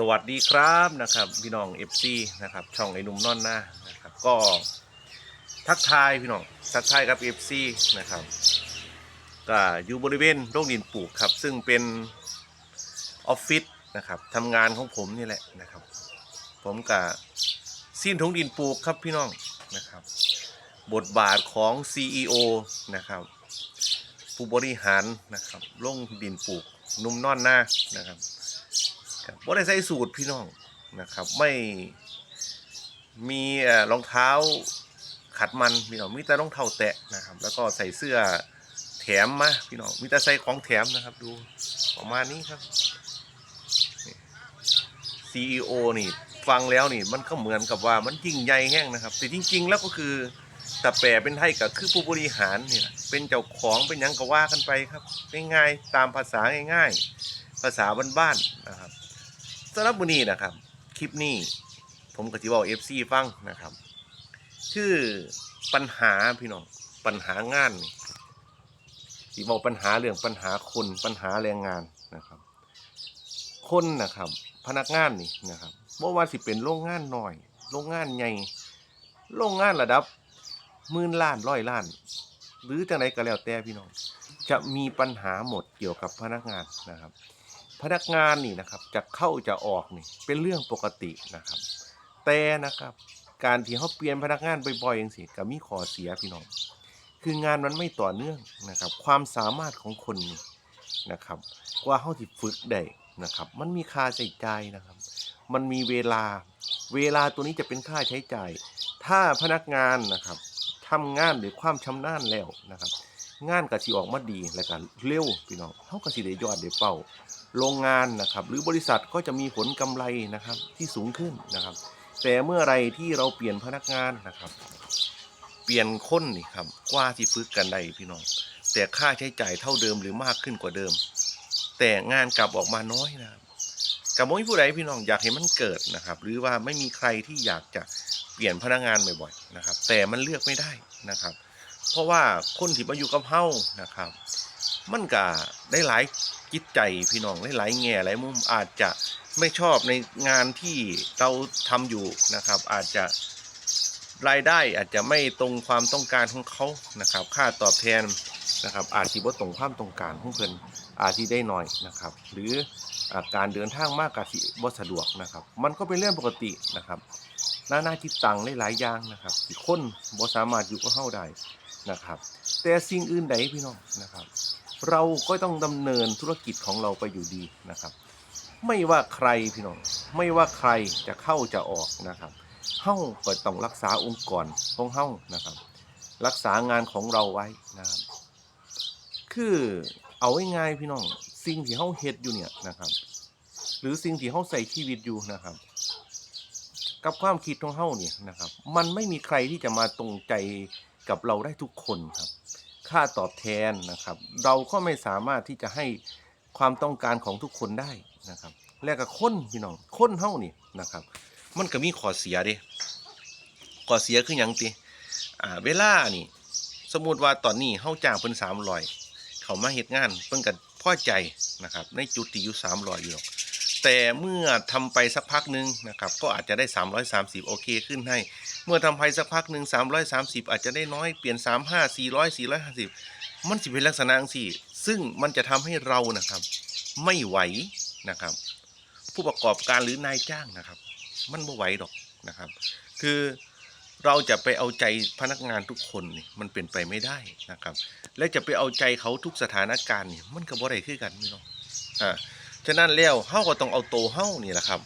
สวัสดีครับนะครับ พี่น้อง FC นะครับ ช่องไอ้นุ่มนอนหน้านะครับ ก็ทักทายพี่น้องทักทายกับ FC นะครับก็อยู่บริเวณโรงดินปลูกครับ ซึ่งเป็นออฟฟิศนะครับทำงานของผมนี่แหละนะครับ ผมกับสิ้นทงดินปลูกครับพี่น้องนะครับ บทบาทของ CEO นะครับ ผู้บริหารนะครับลงดินปลูกนุ่มนอนหน้านะครับ บ่ได้ใส่สูตรพี่น้องนะครับ ไม่มีรองเท้าขัดมันพี่น้องมีแต่รองเท้าแตะนะครับ แล้วก็ใส่เสื้อแถมมาพี่น้องมีแต่ใส่ของแถมนะครับ ดูประมาณนี้ครับ CEO นี่ฟังแล้วนี่มันก็เหมือนกับว่ามันยิ่งใหญ่แห้งนะครับแต่จริง ๆ แล้วก็คือแต่แปลเป็นไทยก็คือผู้บริหารเนี่แหละเป็นเจ้าของเป็นยังก็ว่ากันไปครับง่ายๆตามภาษาง่าย ๆ ภาษาบ้านๆนะครับำหรับวันนี้นะครับ คลิปนี้ผมก็จะบอกเอฟซีฟังนะครับ คือปัญหาพี่น้องปัญหางานนี่ที่บอกปัญหาเรื่องปัญหาคนปัญหาแรงงานนะครับ คนนะครับ พนักงานนี่นะครับบ่ว่าสิเป็นโรงงานหน้อยโรงงานใหญ่โรงงานระดับหมื่นล้านร้อยล้าน หรือจังไดก็แล้วแต่พี่น้อง จะมีปัญหาหมดเกี่ยวกับพนักงานนะครับ พนักงานนี่นะครับจะเข้าจะออกนี่เป็นเรื่องปกตินะครับ แต่นะครับการที่เขาเปลี่ยนพนักงานบ่อยๆอย่างสิก็มีข้อเสียพี่น้องคืองานมันไม่ต่อเนื่องนะครับ ความสามารถของคนนี่นะครับกว่าเขาที่ฝึกได้นะครับ มันมีค่าใช้จ่ายนะครับ มันมีเวลาเวลาตัวนี้จะเป็นค่าใช้จ่าย ถ้าพนักงานนะครับทำงานหรือความชำนาญแล้วนะครับ งานก็สิออกมาดีและกันเร็วพี่น้องเขาก็สิได้ยอดได้เป้า โรงงานนะครับ หรือบริษัทก็จะมีผลกำไรนะครับที่สูงขึ้นนะครับ แต่เมื่อไรที่เราเปลี่ยนพนักงานนะครับ เปลี่ยนคนนี่ครับกว่าที่ฝึกกันได้พี่น้อง แต่ค่าใช้จ่ายเท่าเดิมหรือมากขึ้นกว่าเดิม แต่งานกลับออกมาน้อยนะครับกับไม่มีผู้ใดพี่น้องอยากให้มันเกิดนะครับ หรือว่าไม่มีใครที่อยากจะเปลี่ยนพนักงานบ่อยๆนะครับ แต่มันเลือกไม่ได้นะครับ เพราะว่าคนที่มาอยู่กับเฮานะครับ มันก็ได้หลายจิตใจพี่น้องได้หลายแง่หลายมุมอาจจะไม่ชอบในงานที่เราทำอยู่นะครับ อาจจะรายได้อาจจะไม่ตรงความต้องการของเขานะครับ ค่าตอบแทนนะครับ อาจจะบ่ตรงความต้องการของเพิ่นอาจจะได้น้อยนะครับ หรืออาการเดินทางมากกะสิบ่สะดวกนะครับ มันก็เป็นเรื่องปกตินะครับหนานาจิตตังหลายๆอย่างนะครับที่คนบ่สามารถอยู่กับเฮาได้นะครับ แต่สิ่งอื่นใดพี่น้องนะครับ เราก็ต้องดำเนินธุรกิจของเราไปอยู่ดีนะครับ ไม่ว่าใครพี่น้องไม่ว่าใครจะเข้าจะออกนะครับเฮ้าก็ต้องรักษาองค์กรของเฮ้านะครับ รักษางานของเราไว้นะครับคือเอาง่ายๆพี่น้องสิ่งที่เฮ้าเฮ็ดอยู่เนี่ยนะครับ หรือสิ่งที่เฮ้าใส่ชีวิตอยู่นะครับ กับความคิดของเฮ้าเนี่ยนะครับ มันไม่มีใครที่จะมาตรงใจกับเราได้ทุกคนครับ ค่าตอบแทนนะครับ เราก็ไม่สามารถที่จะให้ความต้องการของทุกคนได้นะครับ และก็คนพี่น้องคนเฮานี่นะครับ มันก็มีข้อเสียเด้ข้อเสียคือหยังติอ่าเวลานี่ สมมติว่าตอนนี้เฮาจ้างเพิ่น300เขามาเฮ็ดงานเพิ่นก็พอใจนะครับ ในจุดที่อยู่300อยู่หรอก แต่เมื่อทำไปสักพักหนึ่งนะครับก็อาจจะได้ 330 โอเคขึ้นให้ เมื่อทำไปสักพักหนึ่ง330 อาจจะได้น้อยเปลี่ยน 35 400 450 มันสิเป็นลักษณะจังซี่ ซึ่งมันจะทำให้เรานะครับ ไม่ไหวนะครับ ผู้ประกอบการหรือนายจ้างนะครับ มันไม่ไหวดอกนะครับ คือเราจะไปเอาใจพนักงานทุกคนนี่มันเป็นไปไม่ได้นะครับ และจะไปเอาใจเขาทุกสถานการณ์นี่มันก็บ่ได้คือกันพี่น้องอ่า ฉะนั้นแล้วเฮาก็ต้องเอาโตเฮานี่แหละครับ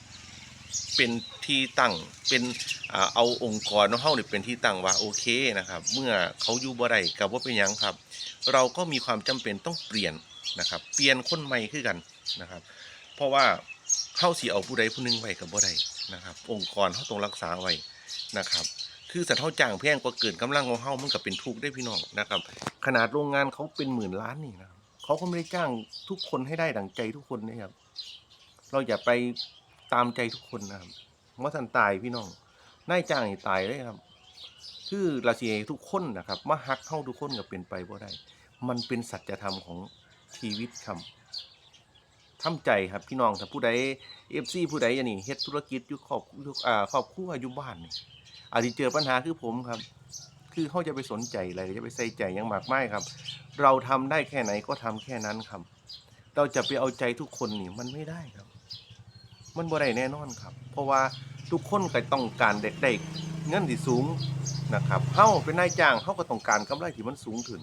เป็นที่ตั้งเป็นเอาองค์กรของเฮานี่เป็นที่ตั้งว่าโอเคนะครับ เมื่อเขาอยู่บ่ได้กับว่าเป็นยังครับ เราก็มีความจำเป็นต้องเปลี่ยนนะครับ เปลี่ยนคนใหม่คือกันนะครับ เพราะว่าเฮาสิเอาผู้ใดผู้หนึงไว้กับบ่ได้นะครับ องค์กรเฮาต้องรักษาไว้นะครับคือสัตว์เฮาจ้างแพงกว่าเกินกำลังของเฮามันก็เป็นทุกข์ได้พี่น้องนะครับ ขนาดโรงงานเขาเป็นหมื่นล้านนี่นะครับ เขาก็ไม่ได้จ้างทุกคนให้ได้ดั่งใจทุกคนนะครับ เราอย่าไปตามใจทุกคนนะครับว่าทันตายพี่น้องนายจ้างตายเลยครับ คือราศีทุกคนนะครับมาฮักเข้าทุกคนก็เป็นไปบ่ได้ มันเป็นสัจธรรมของชีวิตครับทำใจครับพี่น้องถ้าผู้ใด FC ผู้ใดอันนี้เฮ็ดธุรกิจอยู่ครอบครอบครัวอยู่บ้านนี่อาจจะเจอปัญหาคือผมครับ คือเขาจะไปสนใจอะไรจะไปใส่ใจยังมากไมายครับ เราทำได้แค่ไหนก็ทำแค่นั้นครับ เราจะไปเอาใจทุกคนนี่มันไม่ได้ครับ มันบ่ได้แน่นอนครับ เพราะว่าทุกคนก็ต้องการเด็กได้เงินที่สูงนะครับเฮาเป็นนายจ้างเฮาก็ต้องการกำไรที่มันสูงขึ้น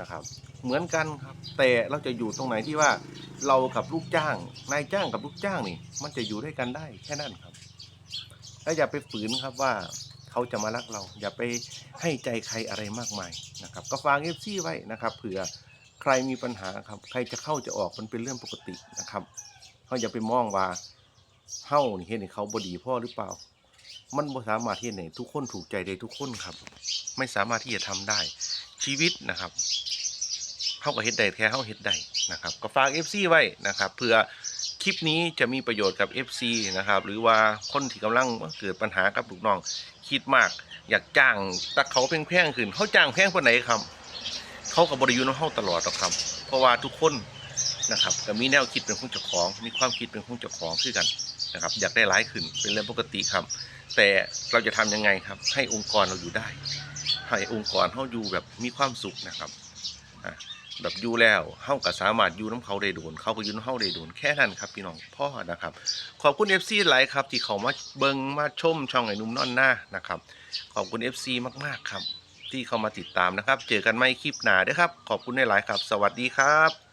นะครับ เหมือนกันครับ แต่เราจะอยู่ตรงไหนที่ว่าเรากับลูกจ้าง นายจ้างกับลูกจ้างนี่ มันจะอยู่ด้วยกันได้แค่นั้นครับแล้วอย่าไปฝืนครับว่า เขาจะมารักเรา อย่าไปให้ใจใครอะไรมากมายนะครับ ก็ฟังเอฟซีไว้นะครับเผื่อใครมีปัญหาครับ ใครจะเข้าจะออกมันเป็นเรื่องปกตินะครับเขาอย่าไปมองว่าเฮ้าเห็นเขาบดีพ่อหรือเปล่า มันบ่สามารถที่ไหนทุกคนถูกใจได้ทุกคนครับ ไม่สามารถที่จะทำได้ชีวิตนะครับเข้าก็เฮ็ดได้แค่เข้าเฮ็ดได้นะครับ ก็ฝาก FC ไว้นะครับเผื่อคลิปนี้จะมีประโยชน์กับ FC นะครับ หรือว่าคนที่กำลังเกิดปัญหากับลูกน้อง คิดมาก อยากจ้างต่เขาเพ่งแพงขึ้นเขาจ้างแพงกว่าไหนครับ เขากับบริยุนเฮาตลอดหรอกครับ เพราะว่าทุกคนนะครับก็มีแนวคิดเป็นของเจ้าของ มีความคิดเป็นของเจ้าของคือกันนะครับ อยากได้หลายขึ้นเป็นเรื่องปกติครับ แต่เราจะทำยังไงครับ ให้องค์กรเราอยู่ได้ ให้องค์กรเขาอยู่แบบมีความสุขนะครับอะ แบบอยู่แล้วเขาก็สามารถอยู่น้ำเขาได้โดนเขาก็อยู่น้ำเขาได้โดนแค่นั้นครับพี่น้องพ่อนะครับ ขอบคุณ FC หลายครับ ที่เขามาเบิงมาชมช่องไอ้นุ่มนอนหน้านะครับ ขอบคุณ FC มากๆครับ ที่เข้ามาติดตามนะครับ เจอกันไม่คลิปหน้าเด้อครับ ขอบคุณหลายๆครับ สวัสดีครับ